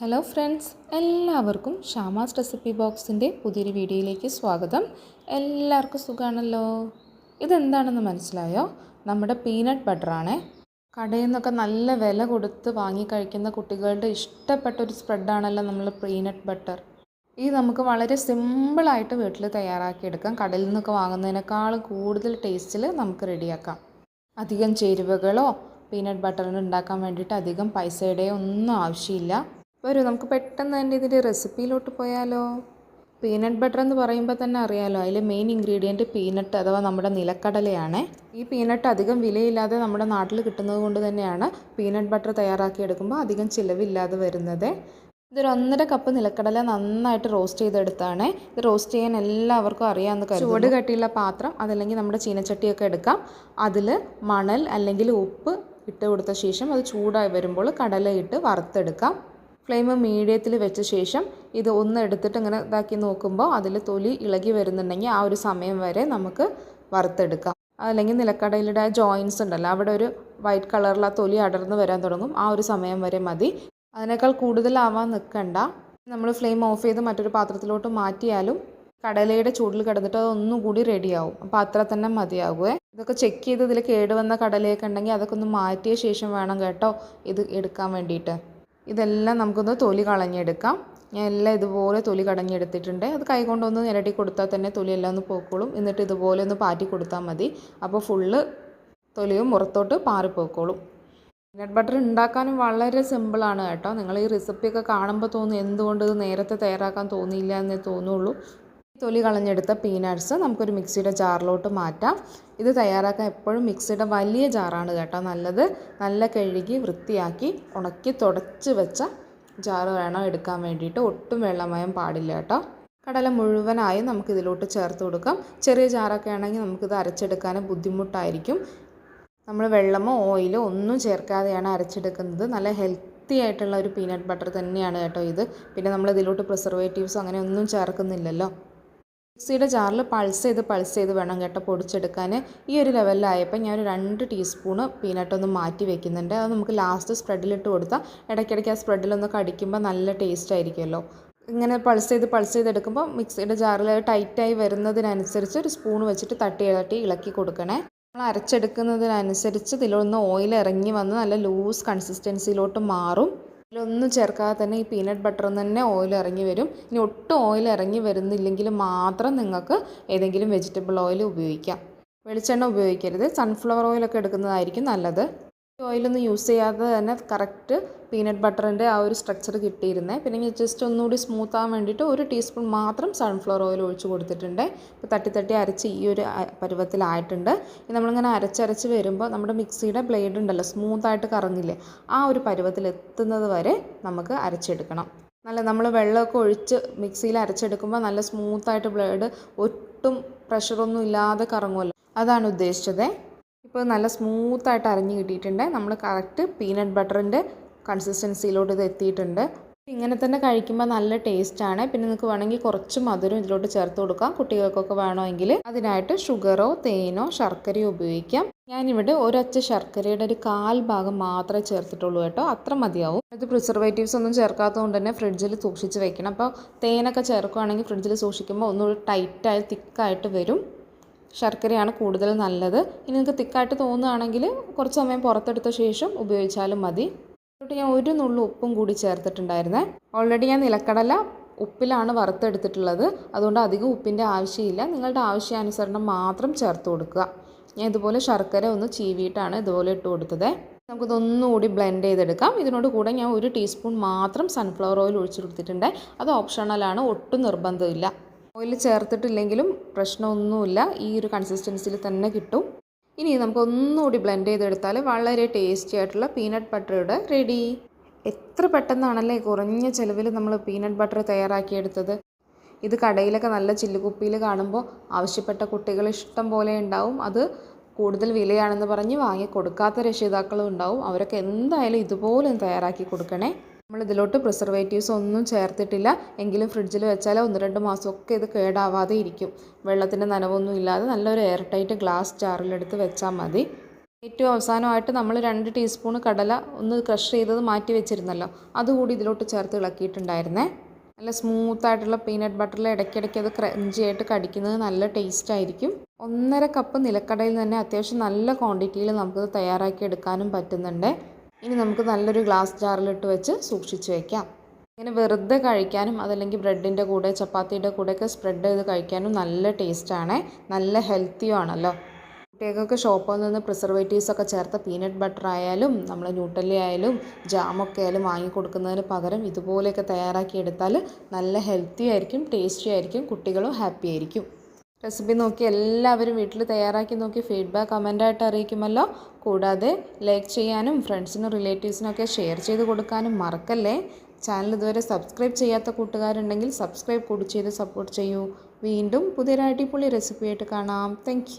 Hello friends എല്ലാവർക്കും Shama's recipe ബോക്സിന്റെ പുതിയൊരു വീഡിയോയിലേക്ക് സ്വാഗതം. എല്ലാവർക്കും സുഖമാണല്ലോ ഇതെന്താണെന്ന് മനസ്സിലായോ? നമ്മുടെ പീനട്ട് ബട്ടറാണ്. കടയിൽ നിന്നൊക്കെ നല്ല വില കൊടുത്ത് വാങ്ങി കഴിക്കുന്ന കുട്ടികളുടെ ഇഷ്ടപ്പെട്ട ഒരു സ്പ്രെഡാണല്ലോ നമ്മൾ പീനട്ട് ബട്ടർ. ഇത് നമുക്ക് വളരെ സിമ്പിളായിട്ട് വീട്ടിൽ തയ്യാറാക്കിയെടുക്കാം. കടയിൽ നിന്നൊക്കെ വാങ്ങുന്നതിനേക്കാൾ കൂടുതൽ ടേസ്റ്റിൽ നമുക്ക് റെഡിയാക്കാം. അധികം ചേരുവകളോ പീനട്ട് ബട്ടറിന് ഉണ്ടാക്കാൻ വേണ്ടിയിട്ട് അധികം പൈസയുടെയോ ഒന്നും ആവശ്യമില്ല. വരൂ നമുക്ക് പെട്ടെന്ന് തന്നെ ഇതിന്റെ റെസിപ്പിയിലോട്ട് പോയാലോ? പീനട്ട് ബട്ടർ എന്ന് പറയുമ്പോൾ തന്നെ അറിയാലോ അതിലെ മെയിൻ ഇൻഗ്രീഡിയന്റ് പീനട്ട് അഥവാ നമ്മുടെ നിലക്കടലയാണ്. ഈ പീനട്ട് അധികം വിലയില്ലാതെ നമ്മുടെ നാട്ടിൽ കിട്ടുന്നത് കൊണ്ട് തന്നെയാണ് പീനട്ട് ബട്ടർ തയ്യാറാക്കിയെടുക്കുമ്പോൾ അധികം ചിലവില്ലാതെ വരുന്നത്. ഇതൊരു ഒന്നര കപ്പ് നിലക്കടല നന്നായിട്ട് റോസ്റ്റ് ചെയ്തെടുത്താണ്. ഇത് റോസ്റ്റ് ചെയ്യാൻ എല്ലാവർക്കും അറിയാമെന്ന് കരുതുന്നു. ചുവട് കട്ടിയുള്ള പാത്രം അതല്ലെങ്കിൽ നമ്മുടെ ചീനച്ചട്ടിയൊക്കെ എടുക്കാം. അതിൽ മണൽ അല്ലെങ്കിൽ ഉപ്പ് ഇട്ട് കൊടുത്ത ശേഷം അത് ചൂടായി വരുമ്പോൾ കടല ഇട്ട് വറുത്തെടുക്കാം. ഫ്ലെയിം മീഡിയത്തിൽ വെച്ച ശേഷം ഇത് ഒന്ന് എടുത്തിട്ട് ഇങ്ങനെ ഇതാക്കി നോക്കുമ്പോൾ അതിൽ തൊലി ഇളകി വരുന്നുണ്ടെങ്കിൽ ആ ഒരു സമയം വരെ നമുക്ക് വറുത്തെടുക്കാം. അല്ലെങ്കിൽ നിലക്കടയിലെ ജോയിൻസ് ഉണ്ടല്ലോ അവിടെ ഒരു വൈറ്റ് കളറിൽ ആ തൊലി അടർന്ന് വരാൻ തുടങ്ങും. ആ ഒരു സമയം വരെ മതി. അതിനേക്കാൾ കൂടുതലാവാൻ നിൽക്കണ്ട. നമ്മൾ ഫ്ലെയിം ഓഫ് ചെയ്ത് മറ്റൊരു പാത്രത്തിലോട്ട് മാറ്റിയാലും കടലയുടെ ചൂടിൽ കിടന്നിട്ട് അതൊന്നും കൂടി റെഡിയാവും. അപ്പോൾ അത്ര തന്നെ മതിയാകുമേ ഇതൊക്കെ ചെക്ക് ചെയ്ത് ഇതിൽ കേടുവന്ന കടലയൊക്കെ ഉണ്ടെങ്കിൽ അതൊക്കെ ഒന്ന് മാറ്റിയ ശേഷം വേണം കേട്ടോ ഇത് എടുക്കാൻ വേണ്ടിയിട്ട്. ഇതെല്ലാം നമുക്കൊന്ന് തൊലി കളഞ്ഞെടുക്കാം. ഞാൻ എല്ലാം ഇതുപോലെ തൊലി കടഞ്ഞെടുത്തിട്ടുണ്ട്. അത് കൈകൊണ്ടൊന്ന് ഇരട്ടി കൊടുത്താൽ തന്നെ തൊലിയെല്ലാം ഒന്ന് പോക്കോളും. എന്നിട്ട് ഇതുപോലെ ഒന്ന് പാറ്റി കൊടുത്താൽ മതി. അപ്പോൾ ഫുള്ള് തൊലിയും പുറത്തോട്ട് പാറിപ്പോക്കോളും. പീനട്ട് ബട്ടർ ഉണ്ടാക്കാനും വളരെ സിമ്പിളാണ് കേട്ടോ. നിങ്ങൾ ഈ റെസിപ്പിയൊക്കെ കാണുമ്പോൾ തോന്നും എന്തുകൊണ്ട് ഇത് നേരത്തെ തയ്യാറാക്കാൻ തോന്നിയില്ല എന്നേ തോന്നുള്ളൂ. തൊലി കളഞ്ഞെടുത്ത പീനട്ട്സ് നമുക്കൊരു മിക്സിയുടെ ജാറിലോട്ട് മാറ്റാം. ഇത് തയ്യാറാക്കാൻ എപ്പോഴും മിക്സിയുടെ വലിയ ജാറാണ് കേട്ടോ നല്ലത്. നല്ല കഴുകി വൃത്തിയാക്കി ഉണക്കി തുടച്ച് വെച്ച ജാറ് വേണം എടുക്കാൻ വേണ്ടിയിട്ട്. ഒട്ടും വെള്ളമയം പാടില്ല കേട്ടോ. കടല മുഴുവനായും നമുക്ക് ഇതിലോട്ട് ചേർത്ത് കൊടുക്കാം. ചെറിയ ജാറൊക്കെ ആണെങ്കിൽ നമുക്കിത് അരച്ചെടുക്കാൻ ബുദ്ധിമുട്ടായിരിക്കും. നമ്മൾ വെള്ളമോ ഓയിലോ ഒന്നും ചേർക്കാതെയാണ് അരച്ചെടുക്കുന്നത്. നല്ല ഹെൽത്തി ആയിട്ടുള്ള ഒരു പീനട്ട് ബട്ടർ തന്നെയാണ് കേട്ടോ ഇത്. പിന്നെ നമ്മൾ ഇതിലോട്ട് പ്രിസർവേറ്റീവ്സ് അങ്ങനെ ഒന്നും ചേർക്കുന്നില്ലല്ലോ. മിക്സിയുടെ ജാറിൽ പൾസ് ചെയ്ത് പൾസ് ചെയ്ത് വേണം കേട്ടോ പൊടിച്ചെടുക്കാൻ. ഈ ഒരു ലെവലിലായപ്പോൾ ഞാൻ ഒരു രണ്ട് ടീസ്പൂണ് പീനട്ട് ഒന്ന് മാറ്റി വെക്കുന്നുണ്ട്. അത് നമുക്ക് ലാസ്റ്റ് സ്പ്രെഡിലിട്ട് കൊടുത്താൽ ഇടയ്ക്കിടയ്ക്ക് ആ സ്പ്രെഡിലൊന്ന് കടിക്കുമ്പോൾ നല്ല ടേസ്റ്റ് ആയിരിക്കുമല്ലോ. ഇങ്ങനെ പൾസ് ചെയ്ത് പൾസ് ചെയ്തെടുക്കുമ്പോൾ മിക്സിയുടെ ജാറിൽ ടൈറ്റായി വരുന്നതിനനുസരിച്ച് ഒരു സ്പൂൺ വെച്ചിട്ട് തട്ടി തട്ടി ഇളക്കി കൊടുക്കണേ. നമ്മൾ അരച്ചെടുക്കുന്നതിനനുസരിച്ച് ഇതിലൊന്ന് ഓയിൽ ഇറങ്ങി വന്ന് നല്ല ലൂസ് കൺസിസ്റ്റൻസിയിലോട്ട് മാറും. ഇതിലൊന്നും ചേർക്കാതെ തന്നെ ഈ പീനട്ട് ബട്ടറിൽ തന്നെ ഓയിൽ ഇറങ്ങി വരും. ഇനി ഒട്ടും ഓയിൽ ഇറങ്ങി വരുന്നില്ലെങ്കിൽ മാത്രം നിങ്ങൾക്ക് ഏതെങ്കിലും വെജിറ്റബിൾ ഓയിൽ ഉപയോഗിക്കാം. വെളിച്ചെണ്ണ ഉപയോഗിക്കരുത്. സൺഫ്ലവർ ഓയിലൊക്കെ എടുക്കുന്നതായിരിക്കും നല്ലത്. ഈ ഓയിലൊന്നും യൂസ് ചെയ്യാതെ തന്നെ കറക്റ്റ് പീനട്ട് ബട്ടറിന്റെ ആ ഒരു സ്ട്രക്ചർ കിട്ടിയിരുന്നത് പിന്നെ ഞാൻ ജസ്റ്റ് ഒന്നുകൂടി സ്മൂത്ത് ആവാൻ വേണ്ടിയിട്ട് ഒരു ടീസ്പൂൺ മാത്രം സൺഫ്ലവർ ഓയിൽ ഒഴിച്ച് കൊടുത്തിട്ടുണ്ട്. ഇപ്പോൾ തട്ടി തട്ടി അരച്ച് ഈ ഒരു പരുവത്തിലായിട്ടുണ്ട്. നമ്മളിങ്ങനെ അരച്ചരച്ച് വരുമ്പോൾ നമ്മുടെ മിക്സിയുടെ ബ്ലേഡ് ഉണ്ടല്ലോ സ്മൂത്തായിട്ട് കറങ്ങില്ലേ ആ ഒരു പരുവത്തിൽ എത്തുന്നത് വരെ നമുക്ക് അരച്ചെടുക്കണം. നല്ല നമ്മൾ വെള്ളമൊക്കെ ഒഴിച്ച് മിക്സിയിൽ അരച്ചെടുക്കുമ്പോൾ നല്ല സ്മൂത്തായിട്ട് ബ്ലേഡ് ഒട്ടും പ്രഷറൊന്നും ഇല്ലാതെ കറങ്ങുമല്ലോ. അതാണ് ഉദ്ദേശിച്ചത്. ഇപ്പോൾ നല്ല സ്മൂത്തായിട്ട് അരഞ്ഞ് കിട്ടിയിട്ടുണ്ട്. നമ്മൾ കറക്റ്റ് പീനട്ട് ബട്ടറിന്റെ കൺസിസ്റ്റൻസിയിലോട്ട് ഇത് എത്തിയിട്ടുണ്ട്. ഇങ്ങനെ തന്നെ കഴിക്കുമ്പോൾ നല്ല ടേസ്റ്റാണ് പിന്നെ നിങ്ങൾക്ക് വേണമെങ്കിൽ കുറച്ച് മധുരം ഇതിലോട്ട് ചേർത്ത് കൊടുക്കാം. കുട്ടികൾക്കൊക്കെ വേണമെങ്കിൽ അതിനായിട്ട് ഷുഗറോ തേനോ ശർക്കരയോ ഉപയോഗിക്കാം. ഞാനിവിടെ ഒരൊറ്റ ശർക്കരയുടെ ഒരു കാൽ ഭാഗം മാത്രമേ ചേർത്തിട്ടുള്ളൂ കേട്ടോ. അത്ര മതിയാവും. ഇത് പ്രിസർവേറ്റീവ്സ് ഒന്നും ചേർക്കാത്തതുകൊണ്ട് തന്നെ ഫ്രിഡ്ജിൽ സൂക്ഷിച്ച് വെക്കണം. അപ്പോൾ തേനൊക്കെ ചേർക്കുകയാണെങ്കിൽ ഫ്രിഡ്ജിൽ സൂക്ഷിക്കുമ്പോൾ ഒന്നുകൂടി ടൈറ്റായി തിക്കായിട്ട് വരും. ശർക്കരയാണ് കൂടുതൽ നല്ലത്. ഇനി നിങ്ങൾക്ക് തിക്കായിട്ട് തോന്നുകയാണെങ്കിൽ കുറച്ച് സമയം പുറത്തെടുത്ത ശേഷം ഉപയോഗിച്ചാലും മതി. എന്നിട്ട് ഞാൻ ഒരു നുള്ളു ഉപ്പും കൂടി ചേർത്തിട്ടുണ്ടായിരുന്നേ. ഓൾറെഡി ഞാൻ നിലക്കടല ഉപ്പിലാണ് വറുത്തെടുത്തിട്ടുള്ളത്. അതുകൊണ്ട് അധികം ഉപ്പിന്റെ ആവശ്യമില്ല. നിങ്ങളുടെ ആവശ്യാനുസരണം മാത്രം ചേർത്ത് കൊടുക്കുക. ഞാൻ ഇതുപോലെ ശർക്കര ഒന്ന് ചീവിയിട്ടാണ് ഇതുപോലെ ഇട്ട് കൊടുത്തത്. നമുക്കിതൊന്നുകൂടി ബ്ലെൻഡ് ചെയ്തെടുക്കാം. ഇതിനോട് കൂടെ ഞാൻ ഒരു ടീസ്പൂൺ മാത്രം സൺഫ്ലവർ ഓയിൽ ഒഴിച്ചു കൊടുത്തിട്ടുണ്ട്. അത് ഓപ്ഷണലാണ് ഒട്ടും നിർബന്ധമില്ല. ഓയിൽ ചേർത്തിട്ടില്ലെങ്കിലും പ്രശ്നമൊന്നുമില്ല. ഈ ഒരു കൺസിസ്റ്റൻസിയിൽ തന്നെ കിട്ടും. ഇനി നമുക്ക് ഒന്നുകൂടി ബ്ലെൻഡ് ചെയ്തെടുത്താൽ വളരെ ടേസ്റ്റി ആയിട്ടുള്ള പീനട്ട് ബട്ടറുടെ റെഡി എത്ര പെട്ടെന്നാണല്ലേ കുറഞ്ഞ ചിലവിൽ നമ്മൾ പീനട്ട് ബട്ടർ തയ്യാറാക്കിയെടുത്തത്. ഇത് കടയിലൊക്കെ നല്ല ചില്ലുകുപ്പിയിൽ കാണുമ്പോൾ ആവശ്യപ്പെട്ട കുട്ടികൾ ഇഷ്ടം പോലെ ഉണ്ടാവും. അത് കൂടുതൽ വിലയാണെന്ന് പറഞ്ഞ് വാങ്ങി കൊടുക്കാത്ത രക്ഷിതാക്കളും ഉണ്ടാവും. അവരൊക്കെ എന്തായാലും ഇതുപോലെ തയ്യാറാക്കി കൊടുക്കണേ. നമ്മൾ ഇതിലോട്ട് പ്രിസർവേറ്റീവ്സ് ഒന്നും ചേർത്തിട്ടില്ല. എങ്കിലും ഫ്രിഡ്ജിൽ വെച്ചാൽ ഒന്ന് രണ്ട് മാസമൊക്കെ ഇത് കേടാവാതെ ഇരിക്കും. വെള്ളത്തിന്റെ നനവൊന്നും ഇല്ലാതെ നല്ലൊരു എയർ ടൈറ്റ് ഗ്ലാസ് ജാറിലെടുത്ത് വെച്ചാൽ മതി. ഏറ്റവും അവസാനമായിട്ട് നമ്മൾ രണ്ട് ടീസ്പൂൺ കടല ഒന്ന് ക്രഷ് ചെയ്തത് മാറ്റി വെച്ചിരുന്നല്ലോ. അതുകൂടി ഇതിലോട്ട് ചേർത്ത് ഇളക്കിയിട്ടുണ്ടായിരുന്നേ. നല്ല സ്മൂത്തായിട്ടുള്ള പീനട്ട് ബട്ടറിൽ ഇടയ്ക്കിടയ്ക്ക് അത് ക്രഞ്ചി ആയിട്ട് കടിക്കുന്നത് നല്ല ടേസ്റ്റ് ആയിരിക്കും. ഒന്നര കപ്പ് നിലക്കടയിൽ തന്നെ അത്യാവശ്യം നല്ല ക്വാണ്ടിറ്റിയിൽ നമുക്കത് തയ്യാറാക്കി എടുക്കാനും പറ്റുന്നുണ്ട്. ഇനി നമുക്ക് നല്ലൊരു ഗ്ലാസ് ജാറിലിട്ട് വെച്ച് സൂക്ഷിച്ച് വയ്ക്കാം ഇങ്ങനെ വെറുതെ കഴിക്കാനും അതല്ലെങ്കിൽ ബ്രെഡിന്റെ കൂടെ ചപ്പാത്തിയുടെ കൂടെയൊക്കെ സ്പ്രെഡ് ചെയ്ത് കഴിക്കാനും നല്ല ടേസ്റ്റാണ്. നല്ല ഹെൽത്തിയും ആണല്ലോ കുട്ടികൾക്കൊക്കെ ഷോപ്പിൽ നിന്ന് പ്രിസർവേറ്റീവ്സ് ഒക്കെ ചേർത്ത പീനട്ട് ബട്ടർ ആയാലും നമ്മൾ ന്യൂട്ടല്ലി ആയാലും ജാമൊക്കെ ആയാലും വാങ്ങിക്കൊടുക്കുന്നതിന് പകരം ഇതുപോലെയൊക്കെ തയ്യാറാക്കി എടുത്താൽ നല്ല ഹെൽത്തി ആയിരിക്കും ടേസ്റ്റി ആയിരിക്കും കുട്ടികളും ഹാപ്പി ആയിരിക്കും. റെസിപ്പി നോക്കി എല്ലാവരും വീട്ടിൽ തയ്യാറാക്കി നോക്കി ഫീഡ്ബാക്ക് കമന്റായിട്ട് അറിയിക്കുമല്ലോ. കൂടാതെ ലൈക്ക് ചെയ്യാനും ഫ്രണ്ട്സിനും റിലേറ്റീവ്സിനൊക്കെ ഷെയർ ചെയ്ത് കൊടുക്കാനും മറക്കല്ലേ? ചാനൽ ഇതുവരെ സബ്സ്ക്രൈബ് ചെയ്യാത്ത കൂട്ടുകാരുണ്ടെങ്കിൽ സബ്സ്ക്രൈബ് കൂടി ചെയ്ത് സപ്പോർട്ട് ചെയ്യൂ. വീണ്ടും പുതിയൊരു അടിപൊളി റെസിപ്പിയായിട്ട് കാണാം. താങ്ക്